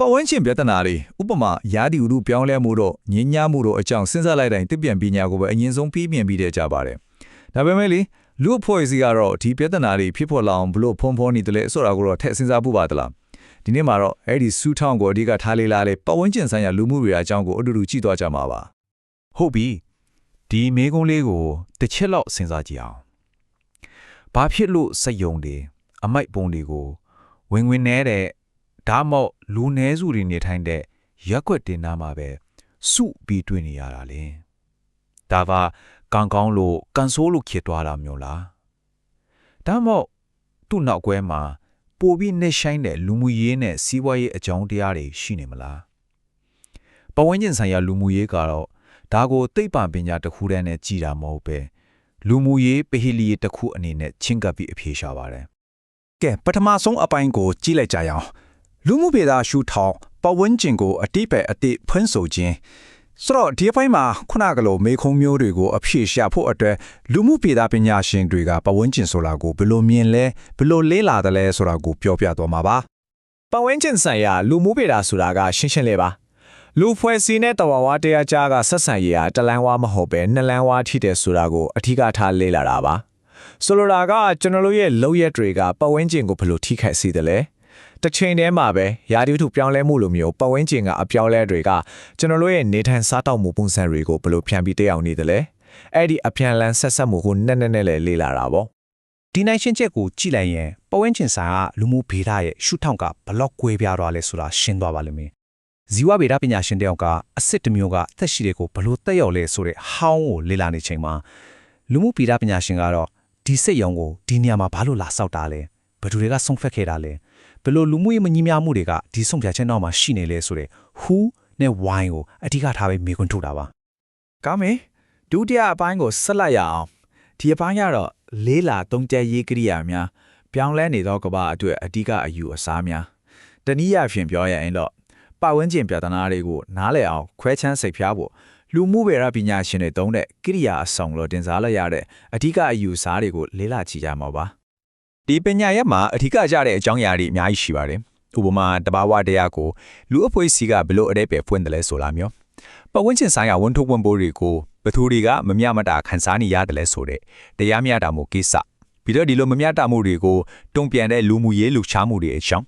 ပတ်ဝန်းကျင်ပြဿနာတွေဥပမာယာဒီဥတုပြောင်းလဲမှုတော့ညဉ့်ညမှုတော့အကြောင်းစဉ်းစားလိုက်တိုင်းတစ်ပြန်ပညာကိုပဲအရင်ဆုံးပြီးမြင်ပြီးတဲ့ကြပါတယ်ဒါပေမဲ့လေလူအဖွဲ့အစည်းကတော့ဒီပြဿနာတွေဖြစ်ပေါ်လာအောင်ဘလို့ဖုံးဖုံးနေတယ်လဲဆိုတာကိုတော့ထည့်စဉ်းစားဖို့ပါသလားဒီနေ့မှာတော့အဲ့ဒီစူးထောင်းကိုအဓိကထားလေးလာလေပတ်ဝန်းကျင်ဆိုင်ရာလူမှုတွေအကြောင်းကိုအတူတူကြည့်သွားကြမှာပါဟုတ်ပြီဒီမေကုန်းလေးကိုတစ်ချက်လောက်စဉ်းစားကြည့်အောင်ဘာဖြစ်လို့စက်ယုံတွေအမိုက်ပုံတွေကိုဝင်ဝင်နေတဲ့ ဒါမှမဟုတ်လူနည်းစုတွေနေထိုင်တဲ့ရက်ွက်တင်နာမှာပဲစုပြီးတွေ့နေရတာလေဒါပါကံကောင်းလို့ကန်ဆိုးလို့ခေသွားတာမျိုးလားဒါမှမဟုတ်သူ့နောက်ကွဲမှာပိုပြီးနှိမ့်ဆိုင်တဲ့လူမှုရေးနဲ့စီးပွားရေးအကြောင်းတရားတွေရှိနေမလားပဝန်းကျင်ဆိုင်ရာလူမှုရေးကတော့ဒါကိုသိပ္ပံပညာတစ်ခုတည်းနဲ့ကြည်တာမဟုတ်ပဲလူမှုရေးပဟိလီရေးတစ်ခုအနေနဲ့ချင်းကပ်ပြီးအဖြေရှာပါတယ်ကဲပထမဆုံးအပိုင်းကိုကြည့်လိုက်ကြရအောင် လူမှုပေသာရှုထောင်းပတ်ဝန်းကျင်ကိုအတိပယ်အတိဖွင့်ဆိုခြင်းဆိုတော့ဒီအပိုင်းမှာခုနကလိုမေခုံမျိုးတွေကိုအဖြေရှာဖို့အတွက်လူမှုပေသာပညာရှင်တွေကပတ်ဝန်းကျင်ဆိုတာကိုဘယ်လိုမြင်လဲဘယ်လိုလေးလာတယ်လဲဆိုတာကိုပြောပြသွားမှာပါပတ်ဝန်းကျင်ဆိုင်ရာလူမှုပေတာဆိုတာကရှင်းရှင်းလေးပါလူဖွဲ့စည်းတဲ့တဝဝတရားကြားကဆက်ဆံရေးဟာတလန်းဝါမဟုတ်ပဲနှစ်လန်းဝါထိတယ်ဆိုတာကိုအထူးထားလေ့လာတာပါဆိုလိုတာကကျွန်တော်တို့ရဲ့လုပ်ရက်တွေကပတ်ဝန်းကျင်ကိုဘယ်လိုထိခိုက်စေတယ်လဲ တစ်ချိန်တည်းမှာပဲယာဒီထုပြောင်းလဲမှုလိုမျိုးပတ်ဝန်းကျင်ကအပြောင်းလဲတွေကကျွန်တော်တို့ရဲ့နေထိုင်စားတောက်မှုပုံစံတွေကိုဘယ်လိုဖြန့်ပြီးတက်အောင်နေတယ်လဲအဲ့ဒီအပြန်လန်းဆက်ဆက်မှုကိုနက်နက်နဲ့လေ့လာတာပေါ့ဒီနိုင်ရှင်းချက်ကိုကြည့်လိုက်ရင်ပတ်ဝန်းကျင်ဆိုင်ကလူမှုဗေဒရဲ့ရှုထောင့်ကဘလောက်ကွဲပြားသွားလဲဆိုတာရှင်းသွားပါလိမ့်မယ်ဇီဝဗေဒပညာရှင်တယောက်ကအစ်စ်တစ်မျိုးကအသက်ရှိတဲ့ကိုဘလို့တက်ရောက်လဲဆိုတဲ့ဟောင်းကိုလေ့လာနေချိန်မှာလူမှုဗေဒပညာရှင်ကတော့ဒီစိတ်ရောင်ကိုဒီနေရာမှာဘာလို့လာဆောက်တာလဲဘယ်သူတွေကဆုံးဖြတ်ခဲ့တာလဲ ဘယ်လိုလူမှုရေးမညီမျှမှုတွေကဒီဆုံးဖြတ်ချက်နောက်မှာရှိနေလဲဆိုတဲ့ who နဲ့ why ကိုအဓိကထားပဲမေးခွန်းထုတ်တာပါကောင်းပြီဒုတိယအပိုင်းကိုဆက်လက်ရအောင်ဒီအပိုင်းကတော့လေးလာသုံးကျက်ရေးကိရိယာများပြောင်းလဲနေသောကမ္ဘာအတွက်အဓိကအယူအဆများတနည်းအားဖြင့်ပြောရရင်တော့ပတ်ဝန်းကျင်ပြဿနာတွေကိုနားလည်အောင်ခွဲခြမ်းစိတ်ဖြားဖို့လူမှုဗေဒပညာရှင်တွေသုံးတဲ့ကိရိယာအဆောင်လို့တင်စားလိုက်ရတဲ့အဓိကအယူအဆတွေကိုလေးလာကြည့်ကြမှာပါ ဒီပညာရက်မှာအထူးကကြတဲ့အကြောင်းအရာတွေအများကြီးရှိပါတယ်ဥပမာတဘာဝတရားကိုလူအဖွဲ့အစည်းကဘယ်လို့အတဲ့ပဲဖွင့်တယ်လဲဆိုလာမျိုးပတ်ဝန်းကျင်ဆိုင်ရာဝန်ထုတ်ဝန်ပိုးတွေကိုဘသူတွေကမမျှမတခံစားနေရတယ်လဲဆိုတဲ့တရားမျှတမှုကိစ္စပြီးတော့ဒီလိုမမျှတမှုတွေကိုတုံ့ပြန်တဲ့လူမှုရေးလူချမှုတွေအကြောင်း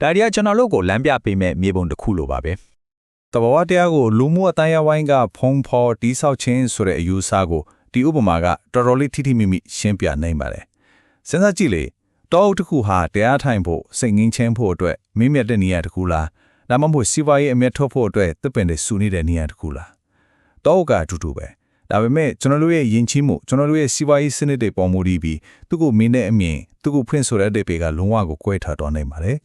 ဒါတွေကကျွန်တော်တို့ကိုလမ်းပြပေးမဲ့မြေပုံတစ်ခုလိုပါပဲတဘာဝတရားကိုလူမှုအတိုင်းအဝိုင်းကဖုံးဖော်တိဆောက်ခြင်းဆိုတဲ့အယူအဆကိုဒီဥပမာကတော်တော်လေးထိထိမိမိရှင်းပြနိုင်ပါတယ်။ စဉ်းစားကြည့်လေတောအုပ်တစ်ခုဟာတရားထိုင်ဖို့စိတ်ငင်းချင်းဖို့အတွက်မိမြတ်တဲ့နေရာတစ်ခုလားဒါမှမဟုတ်စီးပွားရေးအမြတ်ထုတ်ဖို့အတွက်သစ်ပင်တွေစုနေတဲ့နေရာတစ်ခုလားတောအုပ်ကအတူတူပဲဒါပေမဲ့ကျွန်တော်တို့ရဲ့ယဉ်ကျေးမှုကျွန်တော်တို့ရဲ့စီးပွားရေးစနစ်တွေပေါ်မူတည်ပြီးသူ့ကိုမင်းတဲ့အမြင်သူ့ကိုဖွင့်ဆိုတဲ့အတေကလုံးဝကိုကွဲထားတော့နိုင်ပါတယ်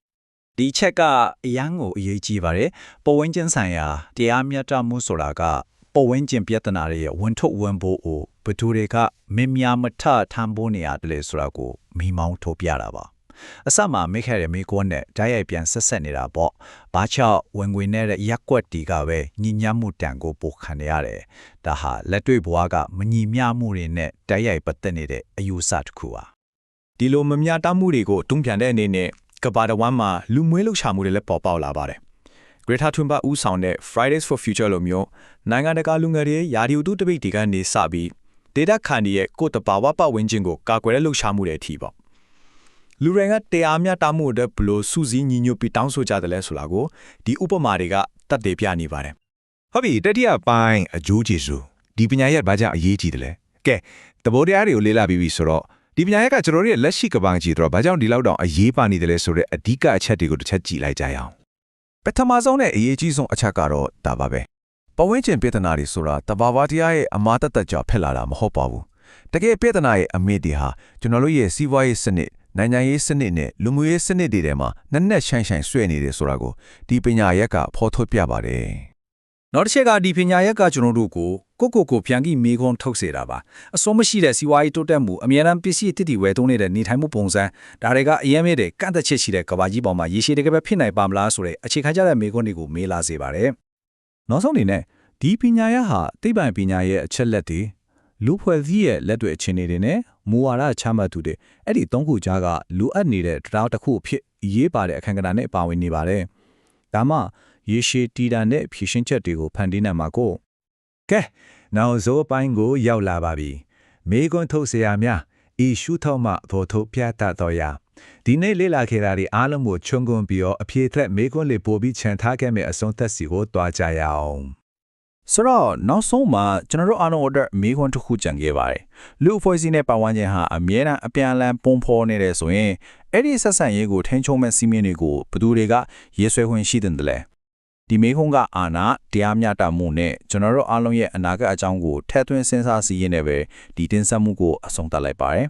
ဒီချက်ကအရန်ကိုအရေးကြီးပါတယ်ပတ်ဝန်းကျင်ဆိုင်ရာတရားမျှတမှုဆိုတာက ပတ်ဝန်းကျင်ပြဿနာတွေရဲ့ဝန်ထုတ်ဝန်ပိုးကိုဘသူတွေကမင်းများမထထမ်းဖို့နေရတယ်လေဆိုတာကိုမိမောင်းထုတ်ပြတာပါအစမှမိခဲ့တဲ့မိကွန်းနဲ့ဓာတ်ရိုက်ပြန်ဆက်ဆက်နေတာပေါ့ဘာချောက်ဝင်ငွေနဲ့တဲ့ရက်ကွက်တီကပဲညီညမ်းမှုတန်ကိုပိုခံနေရတယ်ဒါဟာလက်တွေ့ဘဝကမညီမျှမှုတွေနဲ့ဓာတ်ရိုက်ပတ်သက်နေတဲ့အယူဆတစ်ခုပါဒီလိုမမျှတမှုတွေကိုတုံ့ပြန်တဲ့အနေနဲ့ကဘာတဝမ်းမှာလူမွေးလှုပ်ရှားမှုတွေလည်းပေါ်ပေါက်လာပါတယ် Greta Thunberg ဦးဆောင်တဲ့ Fridays for Future လိုမျိုးနိုင်ငံတကာလူငယ်တွေယာဒီဥတုတပိတ်ဒီကနေစပြီးဒေတာခန်ဒီရဲ့ကိုယ်တဘာဝပတ်ဝန်းကျင်ကိုကာကွယ်တဲ့လှုပ်ရှားမှုတွေအထိပေါ့လူတွေကတရားမျှတမှုအတွက်ဘလို့စူးစီးညီညွတ်ပြီးတောင်းဆိုကြတယ်လဲဆိုတာကိုဒီဥပမာတွေကတတ်တယ်ပြနေပါတယ်ဟုတ်ပြီတတိယပိုင်းအကျိုးကျေစုဒီပညာရက်ဘာကြောင့်အရေးကြီးတယ်လဲကဲသဘောတရားတွေကိုလေ့လာပြီးပြီဆိုတော့ဒီပညာရက်ကကျွန်တော်တို့ရဲ့လက်ရှိကဘာကြီးတော့ဘာကြောင့်ဒီလောက်တောင်အရေးပါနေတယ်လဲဆိုတော့အဓိကအချက်တွေကိုတစ်ချက်ကြည့်လိုက်ကြရအောင် ပထမဆုံးနဲ့အရေးကြီးဆုံးအချက်ကတော့ဒါပါပဲပဝင်းကျင်ပြဿနာတွေဆိုတာတဘာဝတရားရဲ့အမားတသက်ကြောင့်ဖြစ်လာတာမဟုတ်ပါဘူးတကယ်ပြဿနာရဲ့အမေတွေဟာကျွန်တော်တို့ရဲ့စီးပွားရေးစနစ်နိုင်ငံရေးစနစ်နဲ့လူမှုရေးစနစ်တွေထဲမှာနက်နက်ရှိုင်းရှိုင်းဆွဲနေတယ်ဆိုတာကိုဒီပညာရက်ကဖော်ထုတ်ပြပါတယ်နောက်တစ်ချက်ကဒီပညာရက်ကကျွန်တော်တို့ကို ကိုကိုကိုပြန်ပြီးမေးခွန်းထုတ်စေတာပါအစိုးမရှိတဲ့စီဝါရေးတိုးတက်မှုအများအားပစ္စည်းတစ်တီဝယ်သုံးနေတဲ့နေထိုင်မှုပုံစံဒါတွေကအရင်မြတဲ့ကန့်သက်ချက်ရှိတဲ့ကဘာကြီးပေါ်မှာရေရှည်တကယ်ပဲဖြစ်နိုင်ပါမလားဆိုတဲ့အခြေခံကြတဲ့မေးခွန်းတွေကိုမေးလာစေပါတယ်နောက်ဆုံးအနေနဲ့ဒီပညာရဟာသိပ္ပံပညာရဲ့အချက်လက်တွေလူဖွဲ့စည်းရဲ့လက်တွေအခြေအနေတွေနဲ့မူဝါဒချမှတ်သူတွေအဲ့ဒီသုံးခုကြားကလူအပ်နေတဲ့တရားတစ်ခုအဖြစ်အရေးပါတဲ့အခန်းကဏ္ဍနဲ့ပါဝင်နေပါတယ်ဒါမှရေရှည်တည်တံတဲ့ဖြည့်ရှင်းချက်တွေကိုဖန်တီးနိုင်မှာကို ကဲနောက်ဇိုးပိုင်းကိုရောက်လာပါပြီမေကွန်းထုတ်เสียများဤရှုထောက်မှသောထုတ်ပြတတ်တော်ရာဒီနေ့လေ့လာခဲ့တာဒီအားလုံးကိုခြုံငုံပြီးတော့အဖြေသက်မေကွန်းလေးပို့ပြီးခြံထားခဲ့မယ့်အဆုံးသက်စီကိုတွားကြရအောင် ဆိုတော့နောက်ဆုံးမှာကျွန်တော်တို့အားလုံးအတွက်မေးခွန်းတစ်ခုကြံခဲ့ပါတယ်လူအဖွဲ့အစည်းနဲ့ပတ်ဝန်းကျင်ဟာအမြဲတမ်းအပြန်အလှန်ပုံဖော်နေတယ်ဆိုရင်အဲ့ဒီဆက်ဆံရေးကိုထိန်းချုပ်မဲ့စီမင်းတွေကိုဘယ်သူတွေကရေးဆွဲခွင့်ရှိတယ်လဲ ဒီမေးခွန်းကအာနာတရားမျှတမှုနဲ့ကျွန်တော်တို့အားလုံးရဲ့အနာဂတ်အကြောင်းကိုထည့်သွင်းစဉ်းစားစီရင်နေပဲဒီတင်ဆက်မှုကိုအဆုံးသတ်လိုက်ပါတယ်